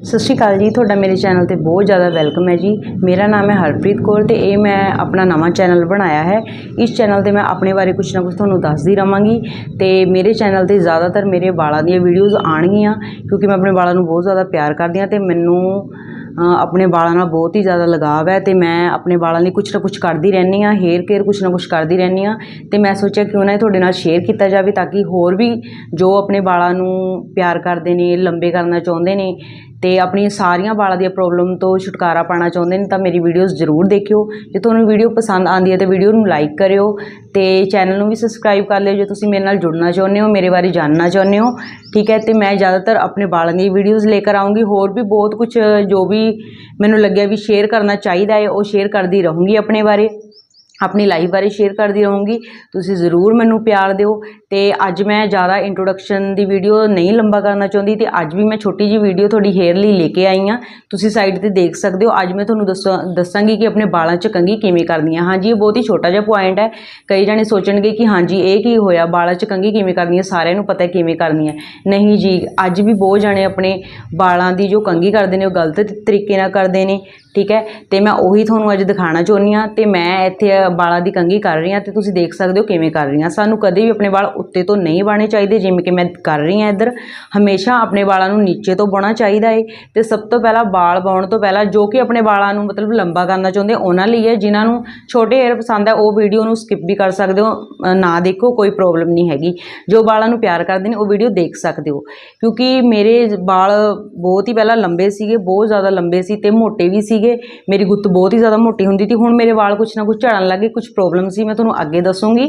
ਸਤਿ ਸ਼੍ਰੀ ਅਕਾਲ ਜੀ, ਤੁਹਾਡਾ ਮੇਰੇ ਚੈਨਲ ਤੇ ਬਹੁਤ ਜ਼ਿਆਦਾ ਵੈਲਕਮ ਹੈ ਜੀ। ਮੇਰਾ ਨਾਮ ਹੈ ਹਰਪ੍ਰੀਤ ਕੌਰ ਤੇ ਇਹ ਮੈਂ ਆਪਣਾ ਨਵਾਂ ਚੈਨਲ ਬਣਾਇਆ ਹੈ। ਇਸ ਚੈਨਲ ਤੇ ਮੈਂ ਆਪਣੇ ਬਾਰੇ ਕੁਝ ਨਾ ਕੁਝ ਤੁਹਾਨੂੰ ਦੱਸਦੀ ਰਵਾਂਗੀ ਤੇ ਮੇਰੇ ਚੈਨਲ ਤੇ ਜ਼ਿਆਦਾਤਰ ਮੇਰੇ ਵਾਲਾਂ ਦੀਆਂ ਵੀਡੀਓਜ਼ ਆਣਗੀਆਂ ਕਿਉਂਕਿ ਮੈਂ ਆਪਣੇ ਵਾਲਾਂ ਨੂੰ ਬਹੁਤ ਜ਼ਿਆਦਾ ਪਿਆਰ ਕਰਦੀ ਹਾਂ ਤੇ ਮੈਨੂੰ ਆਪਣੇ ਵਾਲਾਂ ਨਾਲ ਬਹੁਤ ਹੀ ਜ਼ਿਆਦਾ ਲਗਾਵ ਹੈ ਅਤੇ ਮੈਂ ਆਪਣੇ ਵਾਲਾਂ ਲਈ ਕੁਛ ਨਾ ਕੁਛ ਕਰਦੀ ਰਹਿੰਦੀ ਹਾਂ ਹੇਅਰ ਕੇਅਰ ਕੁਛ ਨਾ ਕੁਛ ਕਰਦੀ ਰਹਿੰਦੀ ਹਾਂ ਅਤੇ ਮੈਂ ਸੋਚਿਆ ਕਿਉਂ ਨਾ ਇਹ ਤੁਹਾਡੇ ਨਾਲ ਸ਼ੇਅਰ ਕੀਤਾ ਜਾਵੇ ਤਾਂ ਕਿ ਹੋਰ ਵੀ ਜੋ ਆਪਣੇ ਵਾਲਾਂ ਨੂੰ ਪਿਆਰ ਕਰਦੇ ਨੇ, ਲੰਬੇ ਕਰਨਾ ਚਾਹੁੰਦੇ ਨੇ ਅਤੇ ਆਪਣੀਆਂ ਸਾਰੀਆਂ ਵਾਲਾਂ ਦੀਆਂ ਪ੍ਰੋਬਲਮ ਤੋਂ ਛੁਟਕਾਰਾ ਪਾਉਣਾ ਚਾਹੁੰਦੇ ਨੇ ਤਾਂ ਮੇਰੀ ਵੀਡੀਓਜ਼ ਜ਼ਰੂਰ ਦੇਖਿਓ। ਜੇ ਤੁਹਾਨੂੰ ਵੀਡੀਓ ਪਸੰਦ ਆਉਂਦੀ ਹੈ ਤਾਂ ਵੀਡੀਓ ਨੂੰ ਲਾਈਕ ਕਰਿਓ ਅਤੇ ਚੈਨਲ ਨੂੰ ਵੀ ਸਬਸਕ੍ਰਾਈਬ ਕਰ ਲਿਓ। ਜੇ ਤੁਸੀਂ ਮੇਰੇ ਨਾਲ ਜੁੜਨਾ ਚਾਹੁੰਦੇ ਹੋ, ਮੇਰੇ ਬਾਰੇ ਜਾਣਨਾ ਚਾਹੁੰਦੇ ਹੋ, ਠੀਕ ਹੈ ਅਤੇ ਮੈਂ ਜ਼ਿਆਦਾਤਰ ਆਪਣੇ ਵਾਲਾਂ ਦੀ ਵੀਡੀਓਜ਼ ਲੈ ਕਰ ਆਉਂਗੀ। ਹੋਰ ਵੀ ਬਹੁਤ ਕੁਝ ਜੋ ਵੀ ਮੈਨੂੰ ਲੱਗਿਆ ਵੀ ਸ਼ੇਅਰ ਕਰਨਾ ਚਾਹੀਦਾ ਹੈ ਉਹ ਸ਼ੇਅਰ ਕਰਦੀ ਰਹੂੰਗੀ ਆਪਣੇ ਬਾਰੇ। ਆਪਣੀ ਲਾਈਫ ਬਾਰੇ ਸ਼ੇਅਰ ਕਰਦੀ ਰਹੂੰਗੀ। ਤੁਸੀਂ ਜ਼ਰੂਰ ਮੈਨੂੰ ਪਿਆਰ ਦਿਓ ਤੇ ਅੱਜ ਮੈਂ ਜ਼ਿਆਦਾ ਇੰਟਰੋਡਕਸ਼ਨ ਦੀ ਵੀਡੀਓ ਨਹੀਂ ਲੰਬਾ ਕਰਨਾ ਚਾਹੁੰਦੀ ਤੇ ਅੱਜ ਵੀ ਮੈਂ ਛੋਟੀ ਜੀ ਵੀਡੀਓ ਤੁਹਾਡੀ ਹੇਅਰ ਲਈ ਲੈ ਕੇ ਆਈ ਹਾਂ। ਤੁਸੀਂ ਸਾਈਡ ਤੇ ਦੇਖ ਸਕਦੇ ਹੋ, ਅੱਜ ਮੈਂ ਤੁਹਾਨੂੰ ਦੱਸਾਂ, ਦੱਸਾਂਗੀ ਕਿ ਆਪਣੇ ਵਾਲਾਂ 'ਚ ਕੰਘੀ ਕਿਵੇਂ ਕਰਨੀ ਹੈ ਹਾਂਜੀ, ਇਹ ਬਹੁਤ ਹੀ ਛੋਟਾ ਜਿਹਾ ਪੁਆਇੰਟ ਹੈ। ਕਈ ਜਣੇ ਸੋਚਣਗੇ ਕਿ ਹਾਂਜੀ, ਇਹ ਕੀ ਹੋਇਆ? ਵਾਲਾਂ 'ਚ ਕੰਘੀ ਕਿਵੇਂ ਕਰਨੀ ਹੈ? ਸਾਰਿਆਂ ਨੂੰ ਪਤਾ ਹੈ ਕਿਵੇਂ ਕਰਨੀ ਹੈ। ਨਹੀਂ ਜੀ, ਅੱਜ ਵੀ ਬਹੁਤ ਜਣੇ ਆਪਣੇ ਵਾਲਾਂ ਦੀ ਜੋ ਕੰਘੀ ਕਰਦੇ ਨੇ, ਉਹ ਗਲਤ ਤਰੀਕੇ ਨਾਲ ਕਰਦੇ ਨੇ, ਠੀਕ ਹੈ? ਤੇ ਮੈਂ ਉਹੀ ਤੁਹਾਨੂੰ ਅੱਜ ਦਿਖਾਉਣਾ ਚਾਹੁੰਦੀ ਹਾਂ ਤੇ ਮੈਂ ਇੱਥੇ ਵਾਲਾਂ ਦੀ ਕੰਘੀ ਕਰ ਰਹੀ ਹਾਂ ਤੇ ਤੁਸੀਂ ਦੇਖ ਸਕਦੇ ਹੋ ਕਿਵੇਂ ਕਰ ਰਹੀ ਹਾਂ। ਸਾਨੂੰ ਕਦੇ ਵੀ ਆਪਣੇ ਵਾਲ ਉੱਤੇ ਤੋਂ ਨਹੀਂ ਬਾਣੇ ਚਾਹੀਦੇ, ਜਿਵੇਂ ਕਿ ਮੈਂ ਕਰ ਰਹੀ ਹਾਂ ਇੱਧਰ। ਹਮੇਸ਼ਾ ਆਪਣੇ ਵਾਲਾਂ ਨੂੰ ਨੀਚੇ ਤੋਂ ਬਾਉਣਾ ਚਾਹੀਦਾ ਏ ਤੇ ਸਭ ਤੋਂ ਪਹਿਲਾਂ ਵਾਲ ਬਾਉਣ ਤੋਂ ਪਹਿਲਾਂ ਜੋ ਕਿ ਆਪਣੇ ਵਾਲਾਂ ਨੂੰ ਮਤਲਬ ਲੰਬਾ ਕਰਨਾ ਚਾਹੁੰਦੇ ਉਹਨਾਂ ਲਈ ਹੈ। ਜਿਨ੍ਹਾਂ ਨੂੰ ਛੋਟੇ ਹੇਅਰ ਪਸੰਦ ਹੈ, ਉਹ ਵੀਡੀਓ ਨੂੰ ਸਕਿਪ ਵੀ ਕਰ ਸਕਦੇ ਹੋ ਨਾ ਦੇਖੋ, ਕੋਈ ਪ੍ਰੋਬਲਮ ਨਹੀਂ ਹੈਗੀ। ਜੋ ਵਾਲਾਂ ਨੂੰ ਪਿਆਰ ਕਰਦੇ ਨੇ, ਉਹ ਵੀਡੀਓ ਦੇਖ ਸਕਦੇ ਹੋ। ਕਿਉਂਕਿ ਮੇਰੇ ਵਾਲ ਬਹੁਤ ਹੀ ਪਹਿਲਾਂ ਲੰਬੇ ਸੀਗੇ, ਬਹੁਤ ਜ਼ਿਆਦਾ ਲੰਬੇ ਸੀ ਤੇ ਮੋਟੇ ਵੀ ਸੀਗੇ। ਮੇਰੀ ਗੁੱਤ ਬਹੁਤ ਹੀ ਜ਼ਿਆਦਾ ਮੋਟੀ ਹੁੰਦੀ ਸੀ। ਹੁਣ ਮੇਰੇ ਵਾਲ ਕੁਛ ਨਾ ਕੁਛ ਝੜਨ ਲੱਗ ਕੁਝ ਪ੍ਰੋਬਲਮ ਸੀ, ਮੈਂ ਤੁਹਾਨੂੰ ਅੱਗੇ ਦੱਸੂਗੀ।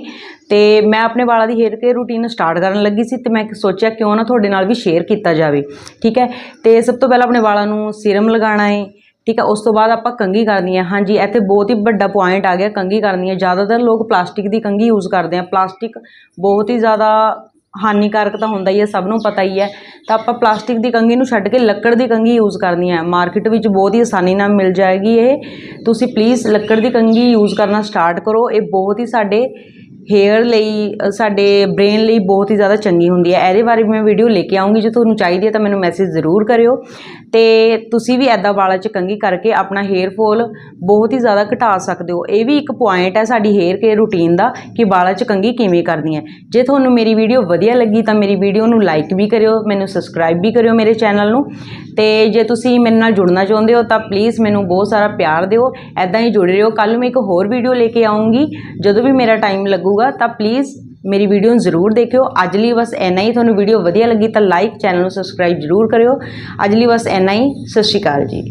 ਤੇ ਮੈਂ ਆਪਣੇ ਵਾਲਾਂ ਦੀ ਹੇਅਰ ਕੇਅਰ ਰੂਟੀਨ ਸਟਾਰਟ ਕਰਨ ਲੱਗੀ ਸੀ ਤੇ ਮੈਂ ਸੋਚਿਆ ਕਿਉਂ ਨਾ ਤੁਹਾਡੇ ਨਾਲ ਵੀ ਸ਼ੇਅਰ ਕੀਤਾ ਜਾਵੇ, ਠੀਕ ਹੈ? ਤੇ ਸਭ ਤੋਂ ਪਹਿਲਾਂ ਆਪਣੇ ਵਾਲਾਂ ਨੂੰ ਸੀਰਮ ਲਗਾਉਣਾ ਹੈ ਠੀਕ ਹੈ? ਉਸ ਤੋਂ ਬਾਅਦ ਆਪਾਂ ਕੰਘੀ ਕਰਨੀ ਹੈ। ਹਾਂਜੀ, ਇੱਥੇ ਬਹੁਤ ਹੀ ਵੱਡਾ ਪੁਆਇੰਟ ਆ ਗਿਆ ਕੰਘੀ ਕਰਨੀ ਹੈ ਜ਼ਿਆਦਾਤਰ ਲੋਕ ਪਲਾਸਟਿਕ ਦੀ ਕੰਘੀ ਯੂਜ਼ ਕਰਦੇ ਆ। ਪਲਾਸਟਿਕ ਬਹੁਤ ਹੀ ਜ਼ਿਆਦਾ ਹਾਨੀਕਾਰਕ ਤਾਂ ਹੁੰਦਾ ਹੀ ਹੈ, ਸਭ ਨੂੰ ਪਤਾ ਹੀ ਹੈ। ਤਾਂ ਆਪਾਂ ਪਲਾਸਟਿਕ ਦੀ ਕੰਘੀ ਨੂੰ ਛੱਡ ਕੇ ਲੱਕੜ ਦੀ ਕੰਘੀ ਯੂਜ਼ ਕਰਨੀ ਹੈ। ਮਾਰਕੀਟ ਵਿੱਚ ਬਹੁਤ ਹੀ ਆਸਾਨੀ ਨਾਲ ਮਿਲ ਜਾਏਗੀ ਇਹ। ਤੁਸੀਂ ਪਲੀਜ਼ ਲੱਕੜ ਦੀ ਕੰਘੀ ਯੂਜ਼ ਕਰਨਾ ਸਟਾਰਟ ਕਰੋ। ਇਹ ਬਹੁਤ ਹੀ ਸਾਡੇ ਹੇਅਰ ਲਈ ਸਾਡੇ ਬ੍ਰੇਨ ਲਈ ਬਹੁਤ ਹੀ ਜ਼ਿਆਦਾ ਚੰਗੀ ਹੁੰਦੀ ਹੈ। ਇਹਦੇ ਬਾਰੇ ਵੀ ਮੈਂ ਵੀਡੀਓ ਲੈ ਕੇ ਆਉਂਗੀ। ਜੇ ਤੁਹਾਨੂੰ ਚਾਹੀਦੀ ਹੈ ਤਾਂ ਮੈਨੂੰ ਮੈਸੇਜ ਜ਼ਰੂਰ ਕਰਿਓ। ਤੇ ਤੁਸੀਂ ਵੀ ਐਦਾਂ ਵਾਲਾਂ 'ਚ ਕੰਘੀ ਕਰਕੇ ਆਪਣਾ ਹੇਅਰ ਫੋਲ ਬਹੁਤ ਹੀ ਜ਼ਿਆਦਾ ਘਟਾ ਸਕਦੇ ਹੋ। ਇਹ ਵੀ ਇੱਕ ਪੁਆਇੰਟ ਹੈ ਸਾਡੀ ਹੇਅਰ ਕੇਅਰ ਰੂਟੀਨ ਦਾ ਕਿ ਵਾਲਾਂ 'ਚ ਕੰਘੀ ਕਿਵੇਂ ਕਰਨੀ ਹੈ। ਜੇ ਤੁਹਾਨੂੰ ਮੇਰੀ ਵੀਡੀਓ ਵਧੀਆ ਲੱਗੀ ਤਾਂ ਮੇਰੀ ਵੀਡੀਓ ਨੂੰ ਲਾਈਕ ਵੀ ਕਰਿਓ, ਮੈਨੂੰ ਸਬਸਕ੍ਰਾਈਬ ਵੀ ਕਰਿਓ ਮੇਰੇ ਚੈਨਲ ਨੂੰ। ਤੇ ਜੇ ਤੁਸੀਂ ਮੇਰੇ ਨਾਲ ਜੁੜਨਾ ਚਾਹੁੰਦੇ ਹੋ ਤਾਂ ਪਲੀਜ਼ ਮੈਨੂੰ ਬਹੁਤ ਸਾਰਾ ਪਿਆਰ ਦਿਓ ਐਦਾਂ ਹੀ ਜੁੜੇ ਰਹੋ ਕੱਲ ਨੂੰ ਮੈਂ ਇੱਕ ਹੋਰ ਵੀਡੀਓ ਲੈ ਕੇ ਆਉਂਗੀ। ਜਦੋਂ ਵੀ ਮੇਰਾ ਟਾਈਮ ਲੱਗੂਗਾ ਤਾਂ ਪਲੀਜ਼ ਮੇਰੀ ਵੀਡੀਓ ਨੂੰ ਜ਼ਰੂਰ ਦੇਖਿਓ। ਅੱਜ ਲਈ ਬਸ ਇੰਨਾ ਹੀ। ਤੁਹਾਨੂੰ ਵੀਡੀਓ ਵਧੀਆ ਲੱਗੀ ਤਾਂ ਲਾਈਕ ਚੈਨਲ ਨੂੰ ਸਬਸਕ੍ਰਾਈਬ ਜ਼ਰੂਰ ਕਰਿਓ। ਅੱਜ ਲਈ ਬਸ ਇੰਨਾ ਹੀ। ਸਤਿ ਸ਼੍ਰੀ ਅਕਾਲ ਜੀ।